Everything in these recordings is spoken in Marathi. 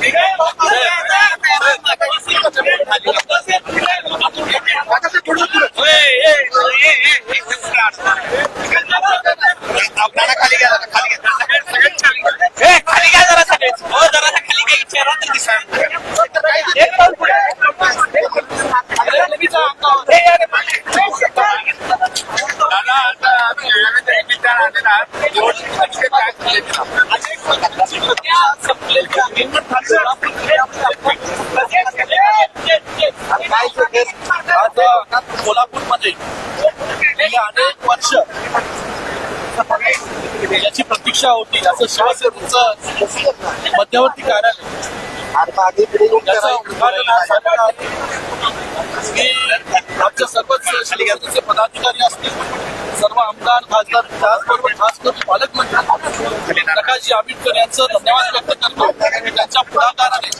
ঠিক আছে कोल्हापूरमध्ये गेले अनेक वर्ष याची प्रतीक्षा होती. असं शिवसेनेचं मध्यवर्ती कार्यालय. आमच्या सर्वच शिवसेनेचे पदाधिकारी असतील. सर्व आमदार खासदार त्याचबरोबर खास करून पालकमंत्री प्रकाशजी आंबेडकर यांचं धन्यवाद व्यक्त करतो. त्यांच्या पुढाकाराने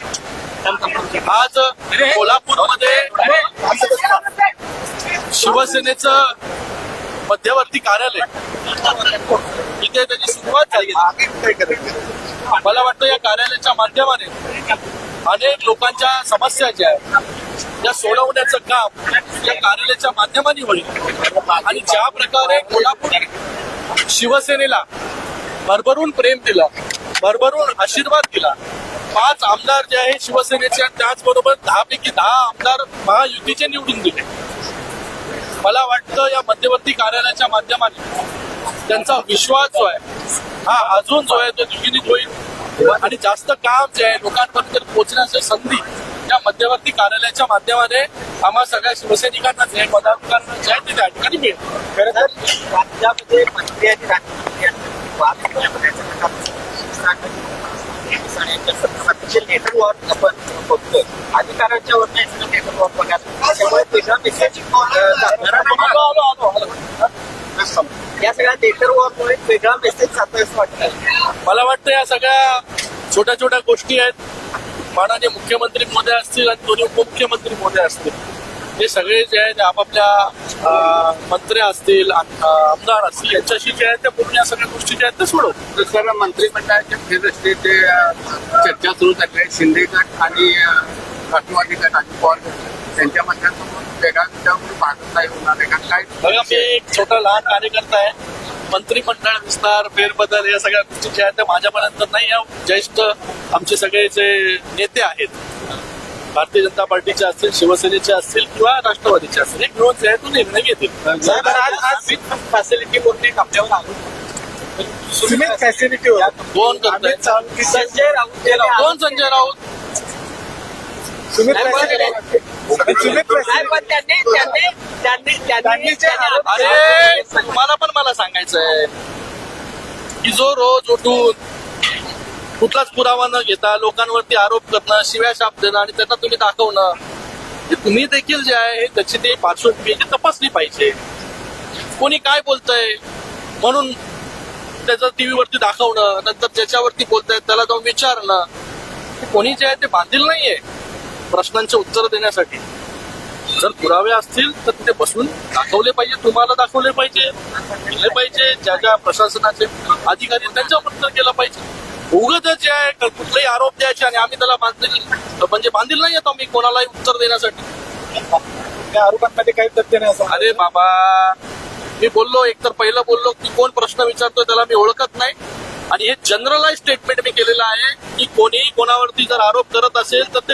आज कोल्हापूरमध्ये शिवसेनेचं मध्यवर्ती कार्यालय इथे त्याची सुरुवात झाली. मला वाटतं या कार्यालयाच्या माध्यमाने अनेक लोकांच्या समस्या ज्या आहेत त्या सोडवण्याचं काम या कार्यालयाच्या माध्यमाने होईल. आणि ज्या प्रकारे कोल्हापूर शिवसेनेला भरभरून प्रेम दिलं भरभरून आशीर्वाद दिला. पाच आमदार जे आहे शिवसेनेचे आणि त्याचबरोबर दहा पैकी दहा आमदार महायुतीचे निवडून दिले. मला वाटतं या मध्यवर्ती कार्यालयाच्या माध्यमाने त्यांचा विश्वास जो आहे हा अजून जो आहे तो द्विगुणित होईल. आणि जास्त काम जे आहे लोकांपर्यंत पोहोचण्याची संधी या मध्यवर्ती कार्यालयाच्या माध्यमाने आम्हा सगळ्या शिवसैनिकांना जे पदाधिकाऱ्यांना जे आहे ते त्या ठिकाणी मिळेल. खरं तर राज्यामध्ये मंत्री आपण बघतोय वर बघायला त्यामुळे मेसेज या सगळ्या नेटवर्कमुळे वेगळा मेसेज जातोय असं वाटतं मला वाटतं या सगळ्या छोट्या छोट्या गोष्टी आहेत. माननीय मुख्यमंत्री मोदी असतील आणि दोन्ही उपमुख्यमंत्री मोदी असतील. हे सगळे जे आहेत आपापल्या अं, मंत्री असतील आमदार असतील यांच्याशी जे आहे त्या पूर्ण या सगळ्या गोष्टी ज्या आहेत त्या सोडव सर मंत्रिमंडळाच्या फेररचनेचे अ, चर्चा सुरू झाली आहे. शिंदे गट आणि राष्ट्रवादी गट आणि पवार गट. त्यांच्या मध्यातून वेगळा नाही होणार आहे. का काय? मी एक छोटा लहान कार्यकर्ता आहे. मंत्रिमंडळ विस्तार फेरबदल या सगळ्या गोष्टी ज्या आहेत त्या माझ्यापर्यंत नाही. या ज्येष्ठ आमचे सगळे जे नेते आहेत भारतीय जनता पार्टीचे असतील शिवसेनेचे असतील किंवा राष्ट्रवादीचे असतील एक मिळून जे आहे तो निर्णय घेतील साहेब, आज आज फॅसिलिटी कोणती आपल्यावर आलो. फॅसिलिटी कोण करतोय? संजय राऊत? कोण संजय राऊत अरे तुम्हाला पण मला सांगायचंय की जो रोज उठून कुठलाच पुरावा न घेता लोकांवरती आरोप करणं शिव्या शाप देणं आणि त्यांना तुम्ही दाखवणं तुम्ही देखील जे आहे हे त्याची ती पार्श्वभूमी ती तपासली पाहिजे. कोणी काय बोलतंय म्हणून त्याचं टीव्हीवरती दाखवणं नंतर ज्याच्यावरती बोलतायत त्याला जाऊन विचारणं कोणी जे आहे ते बांधील नाहीये प्रश्नांचे उत्तर देण्यासाठी. जर पुरावे असतील तर तिथे बसून दाखवले पाहिजे तुम्हाला दाखवले पाहिजे दिले पाहिजे ज्या ज्या प्रशासनाचे अधिकारी त्यांच्यावर उत्तर केलं पाहिजे. उगत जे आहे कुठलेही आरोप द्यायचे आणि आम्ही त्याला बांधील म्हणजे बांधील नाही येतो आम्ही कोणालाही उत्तर देण्यासाठी. त्या आरोपांमध्ये काही तथ्य नाही असं अरे बाबा मी बोललो एकतर पहिलं बोललो की कोण प्रश्न विचारतोय त्याला मी ओळखत नाही. आणि हे जनरलाइज स्टेटमेंट मी केलेलं आहे की कोणी कोणावरती जर आरोप करत असेल तर ते